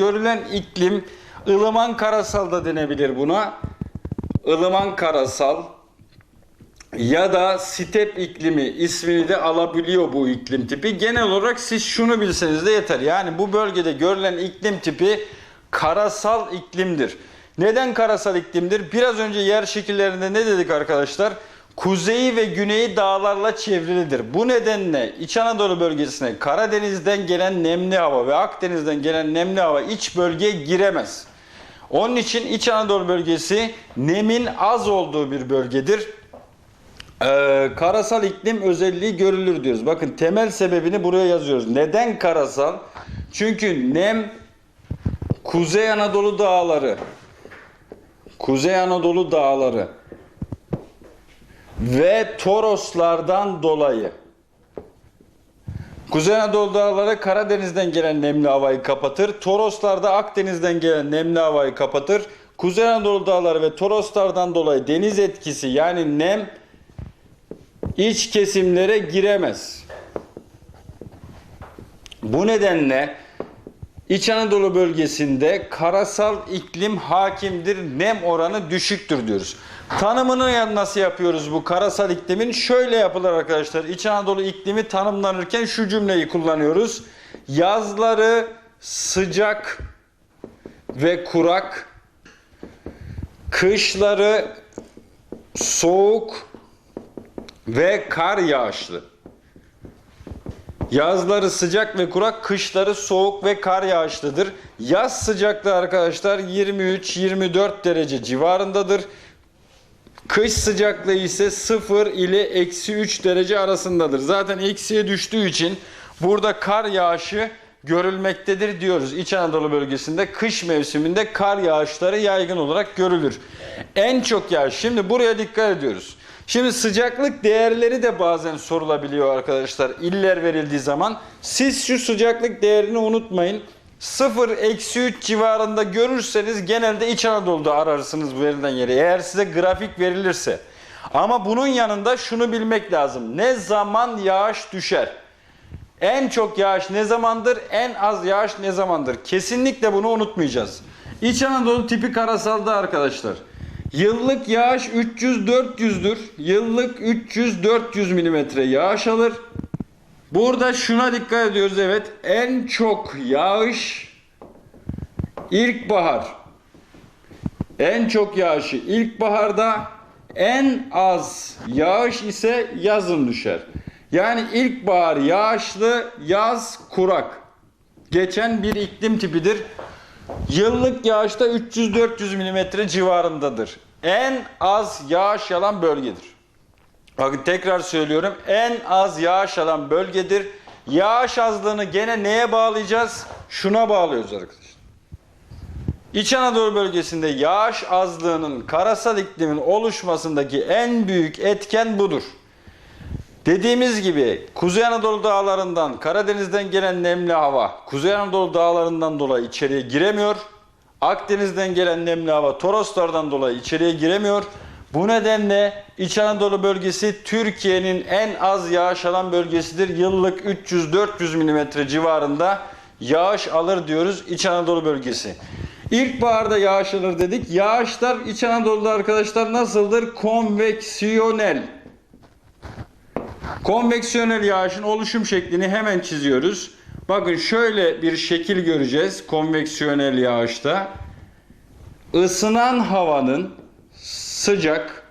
Görülen iklim ılıman karasal da denebilir buna. ılıman karasal ya da step iklimi ismini de alabiliyor bu iklim tipi. Genel olarak siz şunu bilseniz de yeter. Yani bu bölgede görülen iklim tipi karasal iklimdir. Neden karasal iklimdir? Biraz önce yer şekillerinde ne dedik arkadaşlar? Kuzeyi ve güneyi dağlarla çevrilidir. Bu nedenle İç Anadolu bölgesine Karadeniz'den gelen nemli hava ve Akdeniz'den gelen nemli hava iç bölgeye giremez. Onun için İç Anadolu bölgesi nemin az olduğu bir bölgedir. Ee, karasal iklim özelliği görülür diyoruz. Bakın temel sebebini buraya yazıyoruz. Neden karasal? Çünkü nem Kuzey Anadolu dağları Kuzey Anadolu dağları ve Toroslardan dolayı Kuzey Anadolu dağları Karadeniz'den gelen nemli havayı kapatır. Toroslar da Akdeniz'den gelen nemli havayı kapatır. Kuzey Anadolu dağları ve Toroslardan dolayı deniz etkisi yani nem iç kesimlere giremez. Bu nedenle İç Anadolu bölgesinde karasal iklim hakimdir, nem oranı düşüktür diyoruz. Tanımını nasıl yapıyoruz bu karasal iklimin? Şöyle yapılır arkadaşlar. İç Anadolu iklimi tanımlanırken şu cümleyi kullanıyoruz. Yazları sıcak ve kurak, kışları soğuk ve kar yağışlı. Yazları sıcak ve kurak, kışları soğuk ve kar yağışlıdır. Yaz sıcaklığı arkadaşlar 23-24 derece civarındadır. Kış sıcaklığı ise 0 ile eksi 3 derece arasındadır. Zaten eksiye düştüğü için burada kar yağışı görülmektedir diyoruz. İç Anadolu bölgesinde kış mevsiminde kar yağışları yaygın olarak görülür. En çok yağış. Şimdi buraya dikkat ediyoruz. Şimdi sıcaklık değerleri de bazen sorulabiliyor arkadaşlar iller verildiği zaman. Siz şu sıcaklık değerini unutmayın. 0-3 civarında görürseniz genelde İç Anadolu'da ararsınız bu verilen yeri. Eğer size grafik verilirse. Ama bunun yanında şunu bilmek lazım. Ne zaman yağış düşer? En çok yağış ne zamandır? En az yağış ne zamandır? Kesinlikle bunu unutmayacağız. İç Anadolu tipi karasalda arkadaşlar. Yıllık yağış 300-400'dür. Yıllık 300-400 milimetre yağış alır. Burada şuna dikkat ediyoruz evet. En çok yağış ilkbahar. En çok yağışı ilkbaharda, en az yağış ise yazın düşer. Yani ilkbahar yağışlı, yaz kurak. Geçen bir iklim tipidir. Yıllık yağışta 300-400 milimetre civarındadır. En az yağış alan bölgedir. Bakın tekrar söylüyorum. En az yağış alan bölgedir. Yağış azlığını gene neye bağlayacağız? Şuna bağlıyoruz arkadaşlar. İç Anadolu bölgesinde yağış azlığının karasal iklimin oluşmasındaki en büyük etken budur. Dediğimiz gibi Kuzey Anadolu dağlarından, Karadeniz'den gelen nemli hava Kuzey Anadolu dağlarından dolayı içeriye giremiyor. Akdeniz'den gelen nemli hava Toroslardan dolayı içeriye giremiyor. Bu nedenle İç Anadolu bölgesi Türkiye'nin en az yağış alan bölgesidir. Yıllık 300-400 mm civarında yağış alır diyoruz İç Anadolu bölgesi. İlkbaharda yağış alır dedik. Yağışlar İç Anadolu'da arkadaşlar nasıldır? Konveksiyonel. Konveksiyonel yağışın oluşum şeklini hemen çiziyoruz. Bakın şöyle bir şekil göreceğiz konveksiyonel yağışta. Isınan havanın sıcak,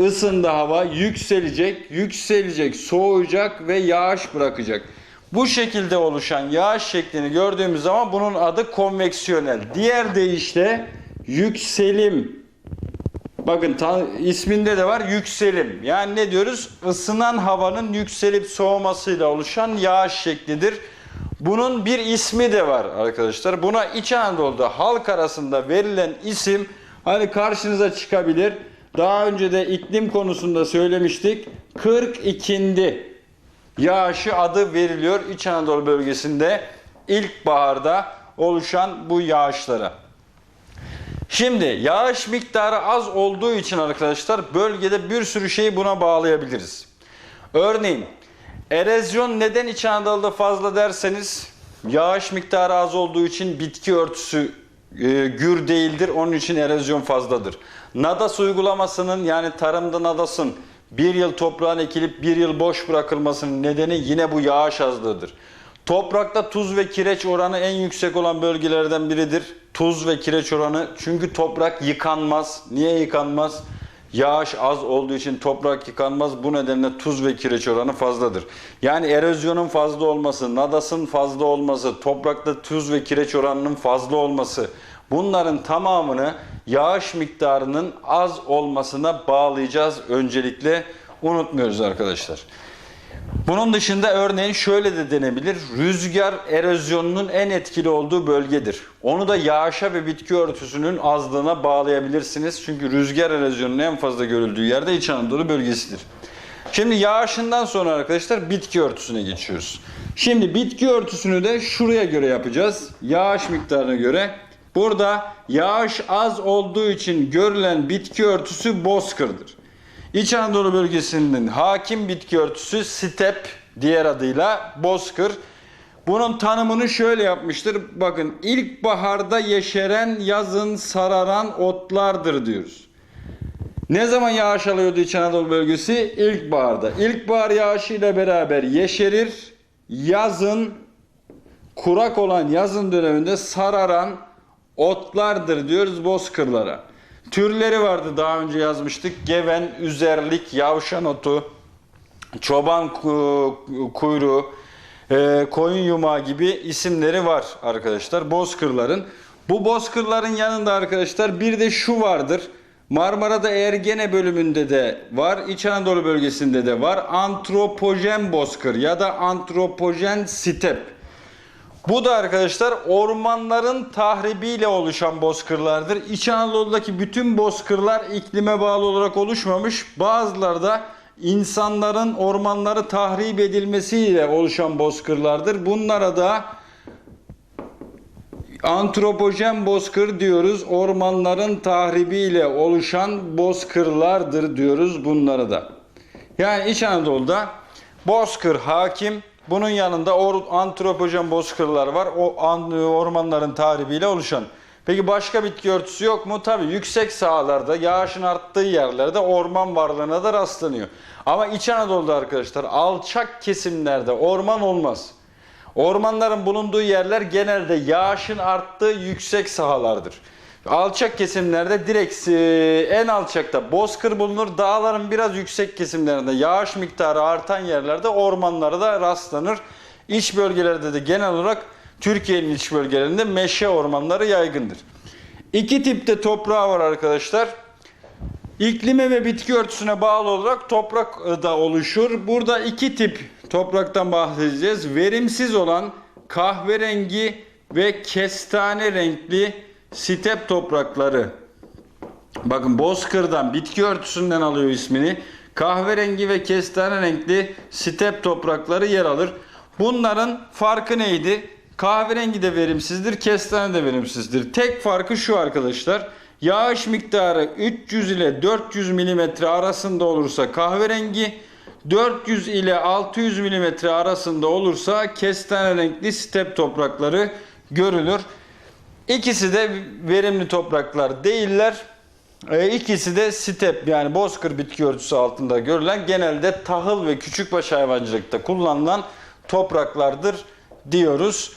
ısındı hava yükselecek, yükselecek, soğuyacak ve yağış bırakacak. Bu şekilde oluşan yağış şeklini gördüğümüz zaman bunun adı konveksiyonel. Diğer deyişle yükselim Bakın isminde de var yükselim. Yani ne diyoruz? Isınan havanın yükselip soğumasıyla oluşan yağış şeklidir. Bunun bir ismi de var arkadaşlar. Buna İç Anadolu'da halk arasında verilen isim hani karşınıza çıkabilir. Daha önce de iklim konusunda söylemiştik. 42. yağışı adı veriliyor İç Anadolu bölgesinde ilkbaharda oluşan bu yağışlara. Şimdi yağış miktarı az olduğu için arkadaşlar bölgede bir sürü şeyi buna bağlayabiliriz. Örneğin erozyon neden İç Anadolu'da fazla derseniz Yağış miktarı az olduğu için bitki örtüsü e, gür değildir. Onun için erozyon fazladır. Nadas uygulamasının yani tarımda nadasın bir yıl toprağın ekilip bir yıl boş bırakılmasının nedeni yine bu yağış azlığıdır. Toprakta tuz ve kireç oranı en yüksek olan bölgelerden biridir. Tuz ve kireç oranı çünkü toprak yıkanmaz. Niye yıkanmaz? Yağış az olduğu için toprak yıkanmaz. Bu nedenle tuz ve kireç oranı fazladır. Yani erozyonun fazla olması, nadasın fazla olması, toprakta tuz ve kireç oranının fazla olması bunların tamamını yağış miktarının az olmasına bağlayacağız öncelikle. Unutmuyoruz arkadaşlar. Bunun dışında örneğin şöyle de denebilir. Rüzgar erozyonunun en etkili olduğu bölgedir. Onu da yağışa ve bitki örtüsünün azlığına bağlayabilirsiniz. Çünkü rüzgar erozyonunun en fazla görüldüğü yerde İç Anadolu bölgesidir. Şimdi yağışından sonra arkadaşlar bitki örtüsüne geçiyoruz. Şimdi bitki örtüsünü de şuraya göre yapacağız. Yağış miktarına göre. Burada yağış az olduğu için görülen bitki örtüsü bozkırdır. İç Anadolu bölgesinin hakim bitki örtüsü step diğer adıyla bozkır. Bunun tanımını şöyle yapmıştır. Bakın ilkbaharda yeşeren yazın sararan otlardır diyoruz. Ne zaman yağış alıyordu İç Anadolu bölgesi? İlkbaharda. İlkbahar yağışı ile beraber yeşerir. Yazın kurak olan yazın döneminde sararan otlardır diyoruz bozkırlara. Türleri vardı daha önce yazmıştık. Geven, üzerlik, yavşan otu, çoban ku- kuyruğu, e, koyun yumağı gibi isimleri var arkadaşlar bozkırların. Bu bozkırların yanında arkadaşlar bir de şu vardır. Marmara'da Ergene bölümünde de var, İç Anadolu bölgesinde de var. Antropojen bozkır ya da antropojen step. Bu da arkadaşlar ormanların tahribiyle oluşan bozkırlardır. İç Anadolu'daki bütün bozkırlar iklime bağlı olarak oluşmamış. Bazıları da insanların ormanları tahrip edilmesiyle oluşan bozkırlardır. Bunlara da antropojen bozkır diyoruz. Ormanların tahribiyle oluşan bozkırlardır diyoruz bunlara da. Yani İç Anadolu'da bozkır hakim. Bunun yanında or, antropojen bozkırlar var. O an, ormanların tahribiyle oluşan. Peki başka bitki örtüsü yok mu? Tabii yüksek sahalarda, yağışın arttığı yerlerde orman varlığına da rastlanıyor. Ama İç Anadolu'da arkadaşlar alçak kesimlerde orman olmaz. Ormanların bulunduğu yerler genelde yağışın arttığı yüksek sahalardır. Alçak kesimlerde direkt e, en alçakta bozkır bulunur. Dağların biraz yüksek kesimlerinde yağış miktarı artan yerlerde ormanlara da rastlanır. İç bölgelerde de genel olarak Türkiye'nin iç bölgelerinde meşe ormanları yaygındır. İki tipte toprağı var arkadaşlar. İklime ve bitki örtüsüne bağlı olarak toprak da oluşur. Burada iki tip topraktan bahsedeceğiz. Verimsiz olan kahverengi ve kestane renkli step toprakları. Bakın bozkırdan, bitki örtüsünden alıyor ismini. Kahverengi ve kestane renkli step toprakları yer alır. Bunların farkı neydi? Kahverengi de verimsizdir, kestane de verimsizdir. Tek farkı şu arkadaşlar. Yağış miktarı 300 ile 400 mm arasında olursa kahverengi, 400 ile 600 mm arasında olursa kestane renkli step toprakları görülür. İkisi de verimli topraklar değiller. E, İkisi de step yani bozkır bitki örtüsü altında görülen genelde tahıl ve küçükbaş hayvancılıkta kullanılan topraklardır diyoruz.